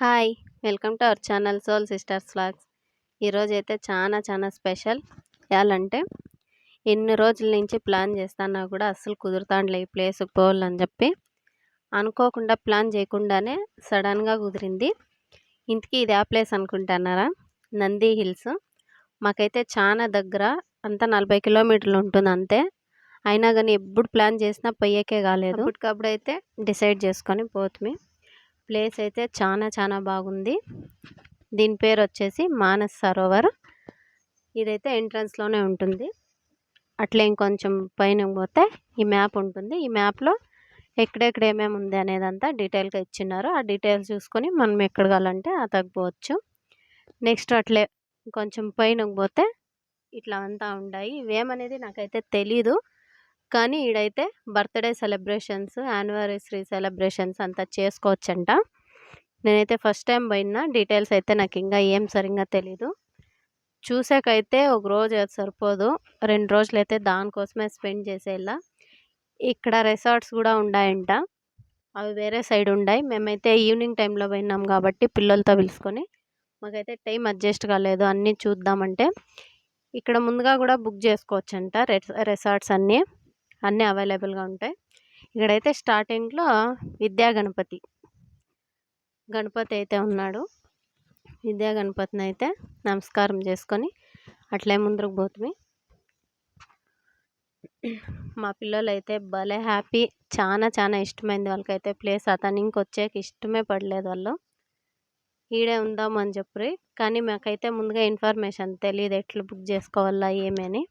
Hi welcome to our channel Soul Sisters vlogs. ఈరోజు అయితే చాలా చాలా స్పెషల్. ఎలాంటే ఎన్ని రోజుల నుంచి ప్లాన్ చేస్తానా కూడా అస్సలు కుదురుతాండ్లే ఈ ప్లేస్కి పోవాలని చెప్పి. అనుకోకుండా ప్లాన్ చేయకుండానే సడన్గా కుదిరింది. ఇంతకీ ఇది ఆ ప్లేస్ అనుకుంటున్నారా? నంది హిల్స్. మాకైతే చాలా దగ్గర అంతా నలభై కిలోమీటర్లు ఉంటుంది అంతే. అయినా కానీ ఎప్పుడు ప్లాన్ చేసినా పోయేకే కాలేదు. ఇప్పటికప్పుడు అయితే డిసైడ్ చేసుకొని పోతుమి. ప్లేస్ అయితే చాలా చాలా బాగుంది. దీని పేరు వచ్చేసి మానస్ సరోవర్. ఇదైతే ఎంట్రన్స్లోనే ఉంటుంది. అట్లే ఇంకొంచెం పైన పోతే ఈ మ్యాప్ ఉంటుంది. ఈ మ్యాప్లో ఎక్కడెక్కడ ఏమేమి ఉంది అనేదంతా డీటెయిల్గా ఇచ్చినారు ఆ డీటెయిల్స్ చూసుకొని మనం ఎక్కడ కావాలంటే అతకపోవచ్చు నెక్స్ట్ అట్లే కొంచెం పైన పోతే ఇట్లా అంతా ఉన్నాయి ఇవేమనేది నాకైతే తెలీదు. కానీ ఈడైతే బర్త్డే సెలబ్రేషన్స్ యానివర్సరీ సెలబ్రేషన్స్ అంతా చేసుకోవచ్చంట. నేనైతే ఫస్ట్ టైం పోయినా డీటెయిల్స్ అయితే నాకు ఇంకా ఏం సరిగ్గా తెలీదు. చూసాకైతే ఒక రోజు అది సరిపోదు. రెండు రోజులు అయితే దానికోసమే స్పెండ్ చేసేలా. ఇక్కడ రిసార్ట్స్ కూడా ఉన్నాయంట అవి వేరే సైడ్ ఉన్నాయి మేమైతే ఈవినింగ్ టైంలో పోయినాం కాబట్టి పిల్లలతో పిలుచుకొని. మాకైతే టైం అడ్జస్ట్ కాలేదు. అన్నీ చూద్దామంటే. ఇక్కడ ముందుగా కూడా బుక్ చేసుకోవచ్చంట. రెసార్ట్స్ అన్నీ. అన్నీ అవైలబుల్గా ఉంటాయి. ఇక్కడైతే స్టార్టింగ్లో విద్యా గణపతి. గణపతి అయితే ఉన్నాడు. విద్యా గణపతిని అయితే నమస్కారం చేసుకొని అట్లే ముందుకు పోతుంది. మా పిల్లలు అయితే భలే హ్యాపీ. చాలా చాలా ఇష్టమైంది వాళ్ళకైతే ప్లేస్. అతను ఇంకొచ్చాక ఇష్టమే పడలేదు వాళ్ళు. ఈడే ఉందామని చెప్పి. కానీ మాకైతే ముందుగా ఇన్ఫర్మేషన్ తెలియదు ఎట్లా బుక్ చేసుకోవాలా ఏమని.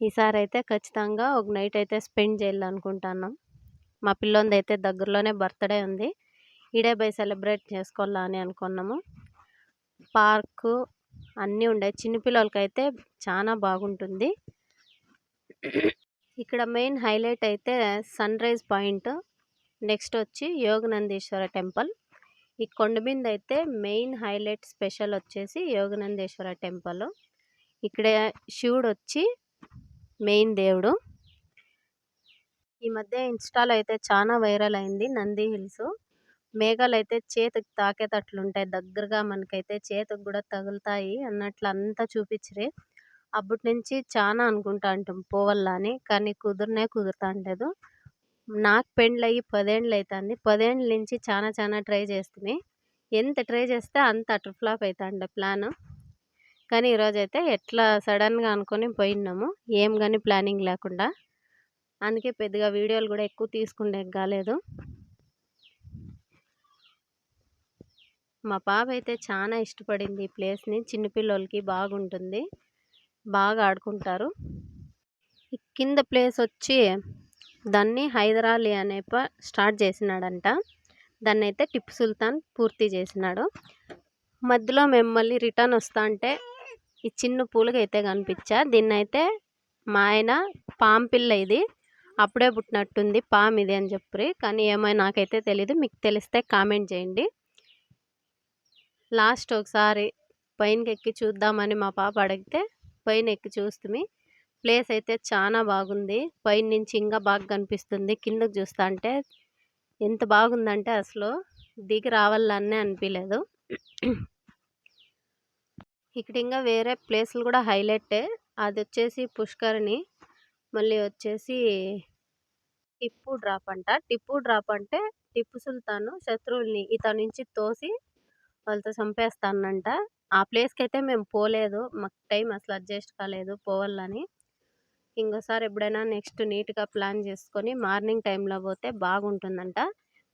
ఈసారి అయితే ఖచ్చితంగా ఒక నైట్ అయితే స్పెండ్ చేయాలనుకుంటున్నాం. మా పిల్లోంది అయితే దగ్గరలోనే బర్త్డే ఉంది. ఈడే బై సెలబ్రేట్ చేసుకోవాలా అని అనుకున్నాము. పార్కు అన్నీ ఉండే. చిన్నపిల్లలకైతే అయితే చాలా బాగుంటుంది. ఇక్కడ మెయిన్ హైలైట్ అయితే సన్ రైజ్ పాయింట్. నెక్స్ట్ వచ్చి యోగనందీశ్వర టెంపుల్. ఈ కొండ మీద అయితే మెయిన్ హైలైట్ స్పెషల్ వచ్చేసి యోగనందేశ్వర టెంపుల్. ఇక్కడ శివుడు వచ్చి మెయిన్ దేవుడు. ఈ మధ్య ఇన్స్టాలో అయితే చాలా వైరల్ అయింది నంది హిల్స్. మేఘాలు అయితే చేతికి తాకేటట్లుంటాయి దగ్గరగా మనకైతే చేతికి కూడా తగులుతాయి అన్నట్లు అంతా చూపించరే అప్పటి నుంచి చాలా అనుకుంటా అంటాం పోవల్లా అని కానీ కుదురునే కుదురుతా ఉండదు నాకు పెండ్లు అయ్యి పదేండ్లు అవుతుంది పదేండ్ల నుంచి చాలా చాలా ట్రై చేస్తుంది ఎంత ట్రై చేస్తే అంత అటర్ ఫ్లాప్ అవుతాండే ప్లాన్. కానీ ఈరోజు అయితే ఎట్లా సడన్గా అనుకొని పోయినాము ఏం కానీ ప్లానింగ్ లేకుండా. అందుకే పెద్దగా వీడియోలు కూడా ఎక్కువ తీసుకుండే కాలేదు. మా పాప అయితే చాలా ఇష్టపడింది ఈ ప్లేస్ని. చిన్నపిల్లలకి బాగుంటుంది. బాగా ఆడుకుంటారు. కింద ప్లేస్ వచ్చి దాన్ని హైదరాలి అనే స్టార్ట్ చేసినాడంట. దాన్ని అయితే టిప్పు సుల్తాన్ పూర్తి చేసినాడు. మధ్యలో మిమ్మల్ని రిటర్న్ వస్తా అంటే ఈ చిన్న పూలకి అయితే కనిపించా. దీన్ని అయితే మా ఆయన పాము పిల్ల ఇది. అప్పుడే పుట్టినట్టుంది పాము ఇది అని చెప్పి. కానీ ఏమో నాకైతే తెలీదు. మీకు తెలిస్తే కామెంట్ చేయండి. లాస్ట్ ఒకసారి పైనకి ఎక్కి చూద్దామని మా పాప అడిగితే పైన ఎక్కి చూస్తుంది ప్లేస్ అయితే చాలా బాగుంది. పైన నుంచి ఇంకా బాగా కనిపిస్తుంది. కిందకు చూస్తా అంటే ఎంత బాగుందంటే అసలు దిగి రావాలనే అనిపించలేదు ఇక్కడ ఇంకా వేరే ప్లేస్లు కూడా హైలైటే. అది వచ్చేసి పుష్కరిణి మళ్ళీ వచ్చేసి టిప్పు డ్రాప్ అంట. టిప్పు డ్రాప్ అంటే టిప్పు సుల్తాను శత్రువుల్ని ఇతని నుంచి తోసి వాళ్ళతో చంపేస్తానంట. ఆ ప్లేస్కి అయితే మేము పోలేదు. మాకు టైం అసలు అడ్జస్ట్ కాలేదు పోవాలని. ఇంకోసారి ఎప్పుడైనా నెక్స్ట్ నీట్గా ప్లాన్ చేసుకొని మార్నింగ్ టైంలో పోతే బాగుంటుందంట.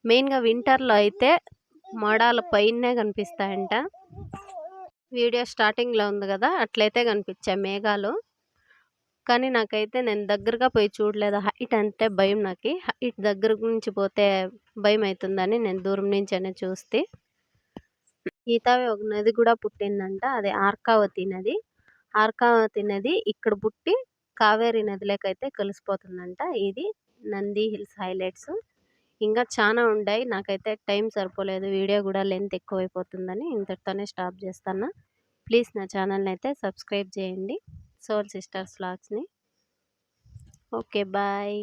మెయిన్గా వింటర్లో అయితే మడాల పైనే కనిపిస్తాయంట. వీడియో స్టార్టింగ్లో ఉంది కదా! అట్లయితే కనిపించాయి మేఘాలు. కానీ నాకైతే నేను దగ్గరగా పోయి చూడలేదు. హైట్ అంటే భయం నాకు. హైట్ దగ్గర నుంచి పోతే భయం అవుతుందని నేను దూరం నుంచి అనే చూస్తే. ఈతావి ఒక నది కూడా పుట్టిందంట. అది ఆర్కావతి నది. ఆర్కావతి నది ఇక్కడ పుట్టి కావేరీ నదిలోకైతే కలిసిపోతుందంట. ఇది నంది హిల్స్ హైలైట్స్. ఇంకా చాలా ఉన్నాయి నాకైతే టైం సరిపోలేదు. వీడియో కూడా లెంత్ ఎక్కువైపోతుందని ఇంతటితోనే స్టాప్ చేస్తాను. ప్లీజ్ నా ఛానల్ని అయితే సబ్స్క్రైబ్ చేయండి. Soul sisters వ్లాగ్స్ని. Okay bye.